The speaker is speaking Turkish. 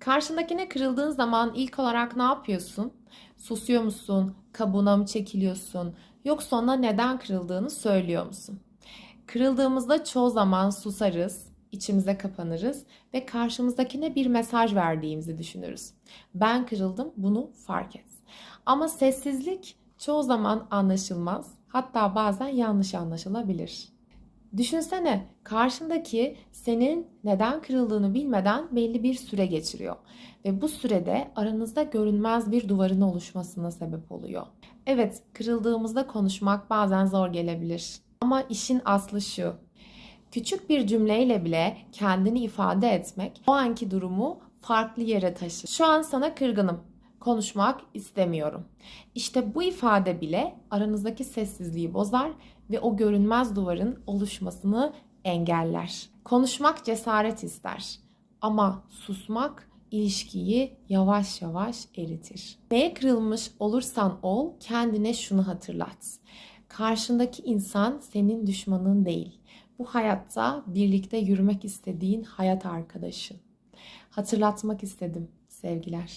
Karşındakine kırıldığın zaman ilk olarak ne yapıyorsun? Susuyor musun? Kabuğuna mı çekiliyorsun? Yoksa ona neden kırıldığını söylüyor musun? Kırıldığımızda çoğu zaman susarız, içimize kapanırız ve karşımızdakine bir mesaj verdiğimizi düşünürüz. Ben kırıldım, bunu fark et. Ama sessizlik çoğu zaman anlaşılmaz, hatta bazen yanlış anlaşılabilir. Düşünsene karşındaki senin neden kırıldığını bilmeden belli bir süre geçiriyor ve bu sürede aranızda görünmez bir duvarın oluşmasına sebep oluyor. Evet, kırıldığımızda konuşmak bazen zor gelebilir. Ama işin aslı şu. Küçük bir cümleyle bile kendini ifade etmek o anki durumu farklı yere taşır. Şu an sana kırgınım. Konuşmak istemiyorum. İşte bu ifade bile aranızdaki sessizliği bozar ve o görünmez duvarın oluşmasını engeller. Konuşmak cesaret ister ama susmak ilişkiyi yavaş yavaş eritir. Neye kırılmış olursan ol kendine şunu hatırlat. Karşındaki insan senin düşmanın değil. Bu hayatta birlikte yürümek istediğin hayat arkadaşın. Hatırlatmak istedim sevgiler.